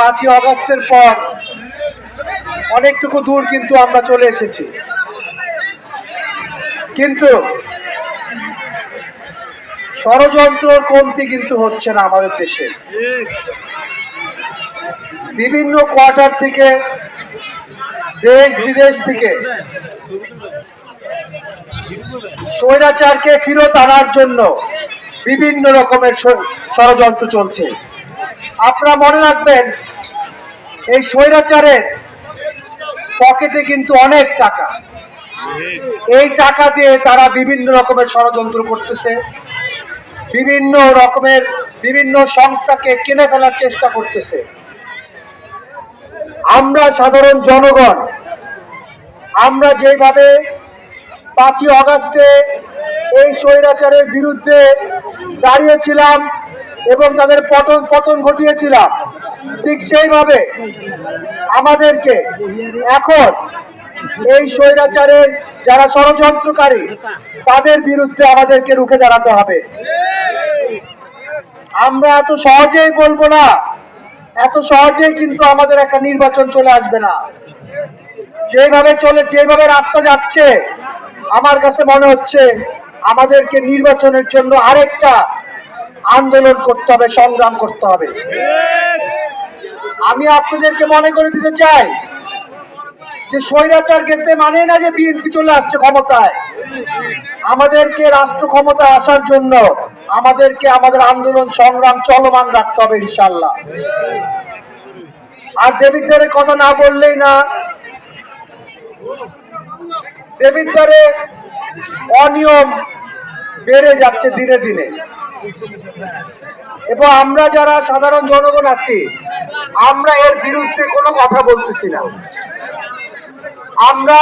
পাঁচই অগস্টের পর অনেকটুকু দূর কিন্তু আমরা চলে এসেছি। কিন্তু ষড়যন্ত্রর কমতি কিন্তু হচ্ছে না আমাদের দেশে। বিভিন্ন কোয়ার্টার থেকে, দেশ বিদেশ থেকে স্বৈরাচারকে ফিরত আনার জন্য বিভিন্ন রকমের ষড়যন্ত্র চলছে। আপনারা মনে রাখবেন, এই স্বৈরাচারের পকেটে কিন্তু অনেক টাকা। এই টাকা দিয়ে তারা বিভিন্ন রকমের ষড়যন্ত্র করতেছে, বিভিন্ন রকমের বিভিন্ন সংস্থাকে কিনে ফেলার চেষ্টা করতেছে। আমরা সাধারণ জনগণ, আমরা যেভাবে পাঁচই অগাস্টে এই স্বৈরাচারের বিরুদ্ধে দাঁড়িয়েছিলাম এবং তাদের পতন পতন ঘটিয়েছিলাম ঠিক সেইভাবে আমাদেরকে এখন এই স্বৈরাচারের যারা ষড়যন্ত্রকারী, তাদের বিরুদ্ধে আমাদেরকে রুখে দাঁড়াতে হবে। আমরা এত সহজেই বলব না, এত সহজেই কিন্তু আমাদের একটা নির্বাচন চলে আসবে না। যেভাবে চলে, যেভাবে রাস্তা যাচ্ছে, আমার কাছে মনে হচ্ছে আমাদেরকে নির্বাচনের জন্য আরেকটা আন্দোলন করতে হবে, সংগ্রাম করতে হবে। আমি আপনাদেরকে মনে করে দিতে চাই যে স্বৈরাচার গেছে মানে না যে বিএনপি চলে আসছে ক্ষমতায়। আমাদেরকে রাষ্ট্র ক্ষমতায় আসার জন্য আমাদেরকে আমাদের আন্দোলন, সংগ্রাম চলমান রাখতে হবে ইনশাল্লাহ আর দেবিদ্বারের কথা না বললেই না, দেবিদ্বারে অনিয়ম বেড়ে যাচ্ছে দিনে দিনে। এবং আমরা যারা সাধারণ জনগণ আছি আমরা এর বিরুদ্ধে কোনো কথা বলতেছি না। আমরা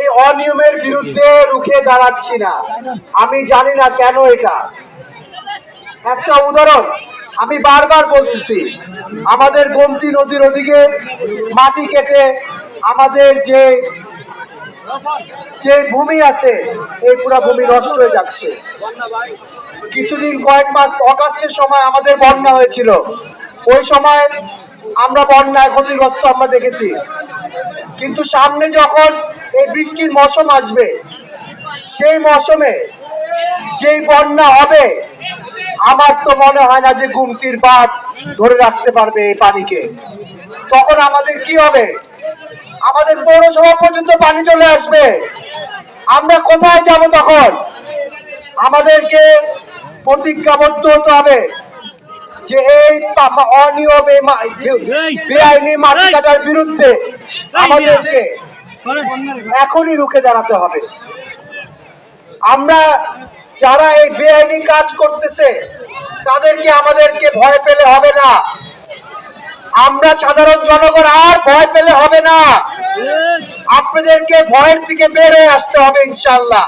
এই অনিয়মের বিরুদ্ধে রুখে দাঁড়াচ্ছি না। আমি জানি না কেন এটা। একটা উদাহরণ আমি বারবার বলতেছি আমাদের গোমতী নদীর ওদিকে মাটি কেটে আমাদের যে যে ভূমি আছে এই পুরা ভূমি নষ্ট হয়ে যাচ্ছে। কিছুদিন কয়েক মাস অগাস্টের সময় আমাদের বন্যা হয়েছিল। ওই সময় আমরা বন্যায় ক্ষতিগ্রস্ত আমরা দেখেছি। কিন্তু সামনে যখন এই বৃষ্টির মৌসুম আসবে, সেই মৌসুমে যেই বন্যা হবে, আমার তো মনে হয় না যে গুমতির বাঁধ ধরে রাখতে পারবে এই পানিকে। তখন আমাদের কি হবে? আমাদের পৌরসভা পর্যন্ত পানি চলে আসবে। আমরা কোথায় যাব তখন? আমাদেরকে প্রতিজ্ঞাবদ্ধ হতে হবে যে এই অনিয়ম বেআইনি মাটি কাটার বিরুদ্ধে আমাদেরকে এখনই রুখে দাঁড়াতে হবে। আমরা যারা এই বেআইনি কাজ করতেছে তাদেরকে আমাদেরকে ভয় পেলে হবে না। আমরা সাধারণ জনগণ আর ভয় পেলে হবে না। আপনাদেরকে ভয়ের থেকে বের হয়ে আসতে হবে ইনশাল্লাহ